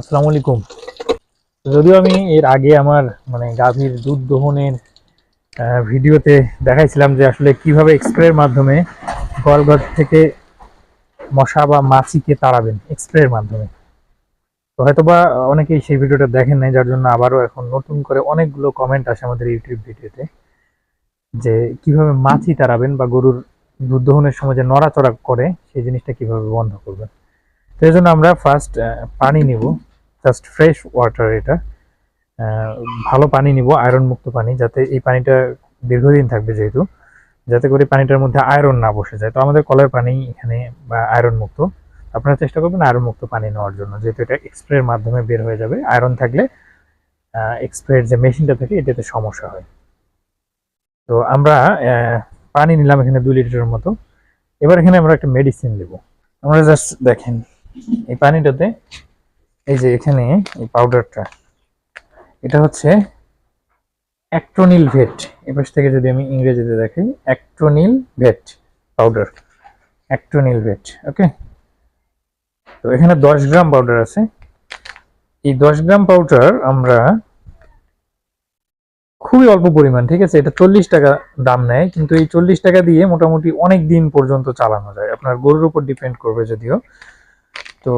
আসসালামু আলাইকুম। যদিও আমি এর আগে আমার মানে গাভীর দুধ দহনের ভিডিওতে দেখাইছিলাম যে আসলে কীভাবে এক্সপ্রের মাধ্যমে গোয়ালঘর থেকে মশা বা মাছিকে তাড়াবেন এক্সপ্রের মাধ্যমে। তো হয়তোবা অনেকেই সেই ভিডিওটা দেখেন নাই, যার জন্য আবারও এখন নতুন করে অনেকগুলো কমেন্ট আসে আমাদের ইউটিউব ভিডিওতে, যে কীভাবে মাছি তাড়াবেন বা গরুর দুধ দহনের সময় যে নড়াচড়া করে, সেই জিনিসটা কীভাবে বন্ধ করবেন। তো এই জন্য আমরা ফার্স্ট পানি নিব। জাস্ট ফ্রেশ ওয়াটার এটা। ভালো পানি নিব আয়রন মুক্ত পানি, যাতে এই পানিটা দীর্ঘদিন থাকবে যেহেতু, যাতে করে পানিটার মধ্যে আয়রন না বসে যায়। তো আমাদের কলের পানি এখানে আয়রন মুক্ত। আপনারা চেষ্টা করবেন আয়রন মুক্ত পানি নেওয়ার জন্য, যেহেতু এটা এক্সপ্রের মাধ্যমে বের হয়ে যাবে। আয়রন থাকলে এক্সপ্রের যে মেশিনটা থাকে, এটাতে সমস্যা হয়। তো আমরা পানি নিলাম এখানে দুই লিটারের মতো। এবার এখানে আমরা একটা মেডিসিন দেব আমরা জাস্ট দেখেন, এই পানিটাতে এই যে এখানে এই পাউডারটা এটা হচ্ছে অ্যাক্টোনিল ভেট এপাশ থেকে যদি আমি ইংরেজিতে দেখাই Actonil vet powder Actonil vet okay তো এখানে দশ গ্রাম পাউডার আছে। এই দশ গ্রাম পাউডার আমরা খুবই অল্প পরিমাণ, ঠিক আছে? এটা চল্লিশ টাকা দাম নেয়, কিন্তু এই চল্লিশ টাকা দিয়ে মোটামুটি অনেক দিন পর্যন্ত চালানো যায়। আপনার গরুর উপর ডিপেন্ড করবে যদিও। তো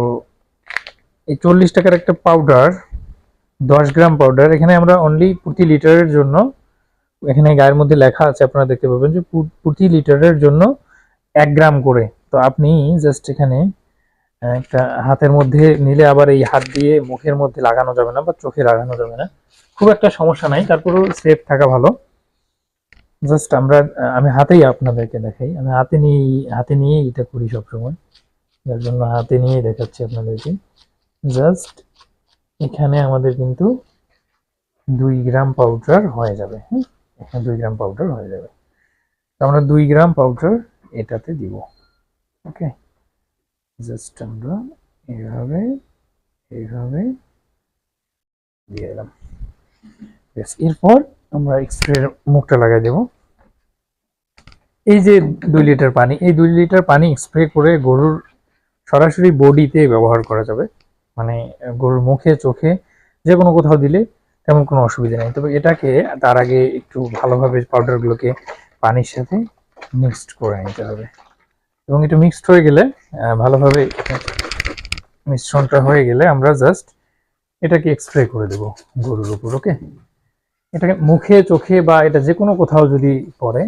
এই চল্লিশ টাকার একটা পাউডার দশ গ্রাম পাউডার এখানে আমরা অনলি প্রতি লিটারের জন্য, এখানে গায়ের মধ্যে লেখা আছে, আপনারা দেখতে পাবেন যে প্রতি লিটারের জন্য এক গ্রাম করে। তো আপনি জাস্ট এখানে একটা হাতের মধ্যে নিলে আবার এই হাত দিয়ে মুখের মধ্যে লাগানো যাবে না বা চোখে লাগানো যাবে না। খুব একটা সমস্যা নাই, তারপরেও সেফ থাকা ভালো। জাস্ট আমরা আমি হাতেই আপনাদেরকে দেখাই। আমি হাতে নিয়ে হাতে নিয়ে এটা করি সবসময়। যার জন্য হাতে নিয়ে দেখাচ্ছি আপনাদেরকে। জাস্ট এখানে আমাদের কিন্তু দুই গ্রাম পাউডার হয়ে যাবে হ্যাঁ? এখানে দুই গ্রাম পাউডার হয়ে যাবে। আমরা দুই গ্রাম পাউডার এটাতে দিব, ওকে? জাস্ট আমরা এইভাবে এইভাবে দিয়ে দিলাম। এরপর আমরা এক্সপ্রে মুখটা লাগাই দেব। এই যে দুই লিটার পানি, এই দুই লিটার পানি স্প্রে করে গরুর সরাসরি বডিতে ব্যবহার করা যাবে। মানে গরুর মুখে, চোখে যে কোনো কোথাও দিলে তেমন কোনো অসুবিধা নেই। তবে এটাকে তার আগে একটু ভালোভাবে পাউডারগুলোকে পানির সাথে মিক্সড করে নিতে হবে। এবং এটা মিক্সড হয়ে গেলে ভালোভাবে মিশ্রণটা হয়ে গেলে আমরা জাস্ট এটাকে স্প্রে করে দেব গরুর উপর, ওকে? এটাকে মুখে, চোখে বা এটা যে কোনো কোথাও যদি পড়ে,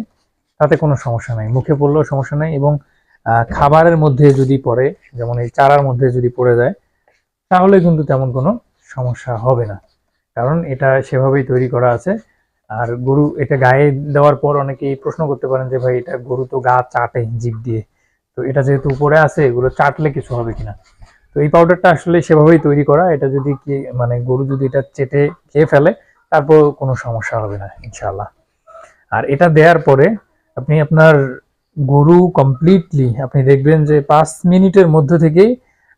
তাতে কোনো সমস্যা নাই। মুখে পড়লেও সমস্যা নাই এবং খাবারের মধ্যে যদি পড়ে, যেমন এই চারার মধ্যে যদি পড়ে যায় তাহলে কিন্তু তেমন কোনো সমস্যা হবে না। কারণ এটা সেভাবেই তৈরি করা আছে। আর গরু এটা গায়ে দেওয়ার পর অনেকেই প্রশ্ন করতে পারেন যে, ভাই, এটা গরু তো গা চাটে জিভ দিয়ে। তো এটা যেহেতু উপরে আছে, এগুলো চাটলে কিছু হবে কিনা? তো এই পাউডারটা আসলে সেভাবেই তৈরি করা। এটা যদি কি মানে গরু যদি এটা চেটে খেয়ে ফেলে তারপর কোনো সমস্যা হবে না ইনশাল্লাহ আর এটা দেওয়ার পরে আপনি আপনার গরু কমপ্লিটলি আপনি দেখবেন যে পাঁচ মিনিটের মধ্যে থেকেই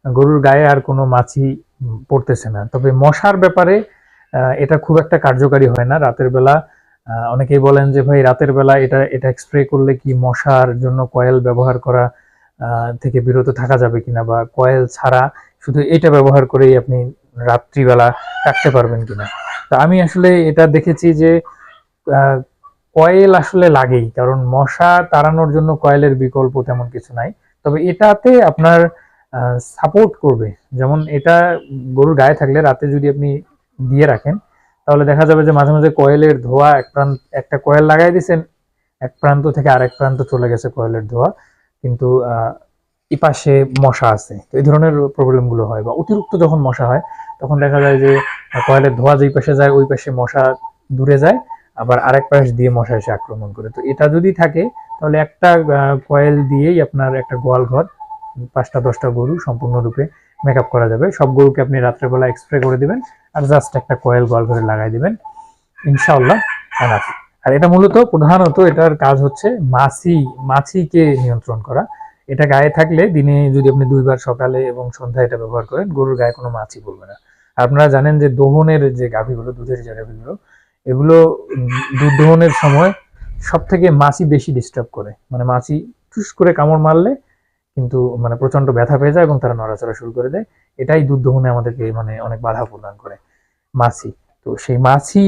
গরুর গায়ে আর কোনো মাছি পড়তেছে না। তবে মশার ব্যাপারে এটা খুব একটা কার্যকারী হয় না। রাতের বেলা অনেকেই বলেন যে, ভাই, রাতের বেলা এটা এটা স্প্রে করলে কি মশার জন্য কয়েল ব্যবহার করা থেকে বিরত থাকা যাবে কিনা? বা কয়েল ছাড়া শুধু এটা ব্যবহার করেই আপনি রাত্রিবেলা কাটতে পারবেন কিনা? তা আমি আসলে এটা দেখেছি যে কয়েল আসলে লাগেই। কারণ মশা তাড়ানোর জন্য কয়েলের বিকল্প তেমন কিছু নাই। তবে এটাতে আপনার সাপোর্ট করবে। যেমন এটা গরুর গায়ে থাকলে রাতে যদি আপনি দিয়ে রাখেন তাহলে দেখা যাবে যে মাঝে মাঝে কয়েলের ধোয়া এক প্রান্ত একটা কয়েল লাগাই দিয়েছেন এক প্রান্ত থেকে আরেক প্রান্ত চলে গেছে কয়েলের ধোয়া কিন্তু আহ, এই পাশে মশা আছে। তো এই ধরনের প্রবলেমগুলো হয়। বা অতিরিক্ত যখন মশা হয় তখন দেখা যায় যে কয়েলের ধোয়া যেই পাশে যায় ওই পাশে মশা দূরে যায় আবার আরেক পাশ দিয়ে মশা এসে আক্রমণ করে। তো এটা যদি থাকে তাহলে একটা কয়েল দিয়েই আপনার একটা গোয়াল ঘর পাঁচটা, দশটা গরু সম্পূর্ণরূপে মেকআপ করা যাবে। সব গরুকে আপনি রাত্রেবেলা এক্সপ্রে করে দিবেন আর জাস্ট একটা কয়েল গোয়াল ঘরে লাগাই দিবেন। ইনশাআল্লাহ enough। আর এটা মূলত প্রধানত এটার কাজ হচ্ছে মাছি, মাছিকে নিয়ন্ত্রণ করা। এটা গায়ে থাকলে দিনে যদি আপনি দুইবার সকালে এবং সন্ধ্যায় এটা ব্যবহার করেন, গরুর গায়ে কোনো মাছি পড়বে না। আপনারা জানেন যে দোহনের যে গাভীগুলো, দুধের যে গাভীগুলো, এগুলো দুধ দোহনের সময় সব থেকে মাছি বেশি ডিস্টার্ব করে। মানে মাছি টুস করে কামড় মারলে কিন্তু মানে প্রচণ্ড ব্যথা পেয়ে যায় এবং তারা নড়াচড়া শুরু করে দেয়। এটাই দুধ দহনে আমাদেরকে মানে অনেক বাধা প্রদান করে। মাছি। তো সেই মাছি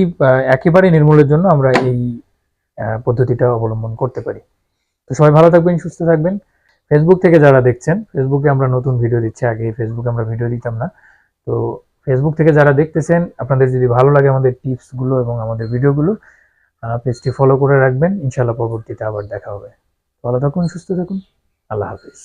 একেবারে নির্মূলের জন্য আমরা এই পদ্ধতিটা অবলম্বন করতে পারি। তো সবাই ভালো থাকবেন, সুস্থ থাকবেন। ফেসবুক থেকে যারা দেখছেন ফেসবুকে আমরা নতুন ভিডিও দিচ্ছি। আগে ফেসবুকে আমরা ভিডিও দিতাম না। তো ফেসবুক থেকে যারা দেখতেছেন, আপনাদের যদি ভালো লাগে আমাদের টিপসগুলো এবং আমাদের ভিডিওগুলো পেজটি ফলো করে রাখবেন। ইনশাল্লাহ পরবর্তীতে আবার দেখা হবে। ভালো থাকুন, সুস্থ থাকুন। আল্লাহ হাফিজ